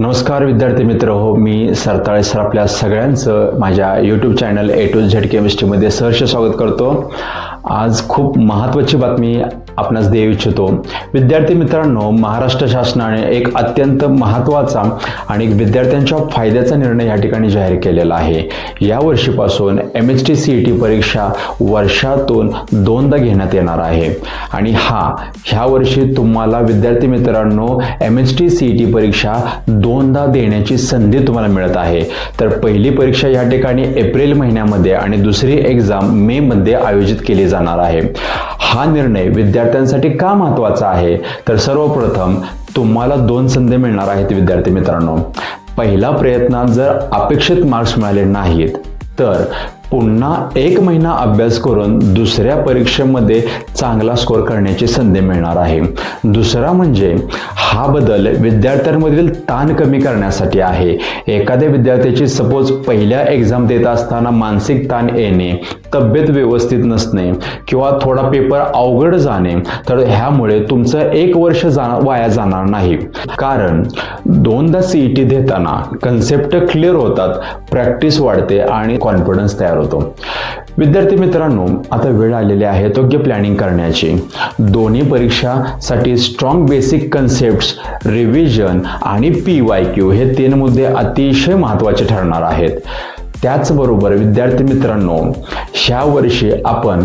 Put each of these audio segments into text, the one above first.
नमस्कार विद्यार्थी मित्र हो मी सरताळे सर आपल्या सगळ्यांचं माझ्या YouTube channel A to Z केमिस्ट्रीमध्ये सहर्ष स्वागत करतो. आज खूप महत्त्वाची बातमी आपणास देऊ इच्छितो. विद्यार्थी मित्रांनो महाराष्ट्र शासनाने एक अत्यंत महत्त्वाचा आणि विद्यार्थ्यांच्या फायद्याचा निर्णय या ठिकाणी जाहीर केलेला आहे. या वर्षीपासून M H T C E T परीक्षा वर्षातून दोनदा घेण्यात येणार आहे. आणि हा ह्या वर्षी तुम्हाला विद्यार्थी मित्रांनो M H T C E T परीक्षा दोनदा देण्याची संधी तुम्हाला मिळत आहे. तर पहिली परीक्षा या ठिकाणी एप्रिल महिन्यामध्ये आणि दुसरी एक्झाम मे मध्ये आयोजित केली जाणार आहे. हा निर्णय विद्यार्थ्यांसाठी का महत्त्वाचा आहे? तर सर्वप्रथम तुम्हाला दोन संधी मिळणार आहेत विद्यार्थी मित्रांनो. पहिला प्रयत्नात जर अपेक्षित मार्क्स मिळाले नाहीत तर पुन्हा एक महिना अभ्यास करून दुसऱ्या परीक्षेमध्ये चांगला स्कोअर करण्याची संधी मिळणार आहे. दुसरा म्हणजे हा बदल विद्यार्थ्यांमधील ताण कमी करण्यासाठी आहे. एखाद्या विद्यार्थ्याची सपोज पहिल्या एक्झाम देत असताना मानसिक ताण येणे तब्येत व्यवस्थित नसणे किंवा थोडा पेपर अवघड जाणे तर ह्यामुळे तुमचं एक वर्ष जा वाया जाणार नाही. कारण दोनदा सी ई टी देताना कन्सेप्ट क्लिअर होतात प्रॅक्टिस वाढते आणि कॉन्फिडन्स तयार होतो. विद्यार्थी मित्रांनो आता वेळ आलेली आहे योग्य प्लॅनिंग करण्याची. दोन्ही परीक्षासाठी स्ट्रॉंग बेसिक कन्सेप्ट रिव्हिजन आणि पी वाय क्यू हे तीन मुद्दे अतिशय महत्त्वाचे ठरणार आहेत. त्याचबरोबर विद्यार्थी मित्रांनो ह्या वर्षी आपण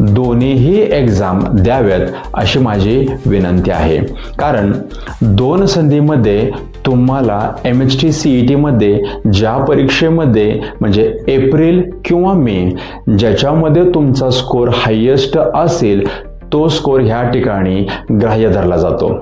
दोन्हीही एक्झाम द्याव्यात अशी माझी विनंती आहे. कारण दोन संधीमध्ये तुम्हाला M H T C E टीमध्ये ज्या परीक्षेमध्ये म्हणजे एप्रिल किंवा मे ज्याच्यामध्ये तुमचा स्कोअर हायेस्ट असेल तो स्कोअर ह्या ठिकाणी ग्राह्य धरला जातो.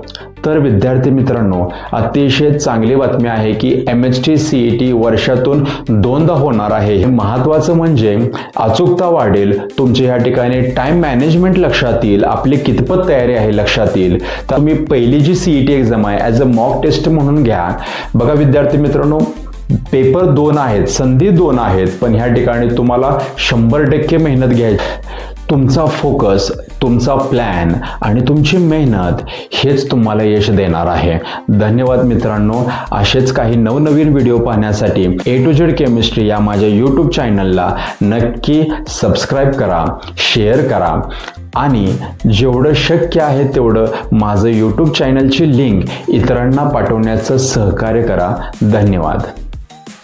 तर विद्यार्थी मित्रांनो अतिशय चांगली बातमी आहे की M H T C E T वर्षातून दोनदा होणार आहे. हे महत्त्वाचं म्हणजे अचूकता वाढेल. तुमची ह्या ठिकाणी टाइम मॅनेजमेंट लक्षात येईल. आपली कितपत तयारी आहे लक्षात येईल. तर तुम्ही पहिली G C E T exam आहे ॲज अ मॉक टेस्ट म्हणून घ्या. बघा विद्यार्थी मित्रांनो पेपर दोन आहेत संधी दोन आहेत पण ह्या ठिकाणी तुम्हाला शंभर टक्के मेहनत घ्यायची. तुमचा फोकस तुमचा प्लॅन आणि तुमची मेहनत हेच तुम्हाला यश देणार आहे. धन्यवाद मित्रांनो. असेच काही नवनवीन व्हिडिओ पाहण्यासाठी ए टू झेड केमिस्ट्री या माझ्या यूट्यूब चॅनलला नक्की सबस्क्राईब करा शेअर करा. आणि जेवढं शक्य आहे तेवढं माझं यूट्यूब चॅनलची लिंक इतरांना पाठवण्याचं सहकार्य करा. धन्यवाद.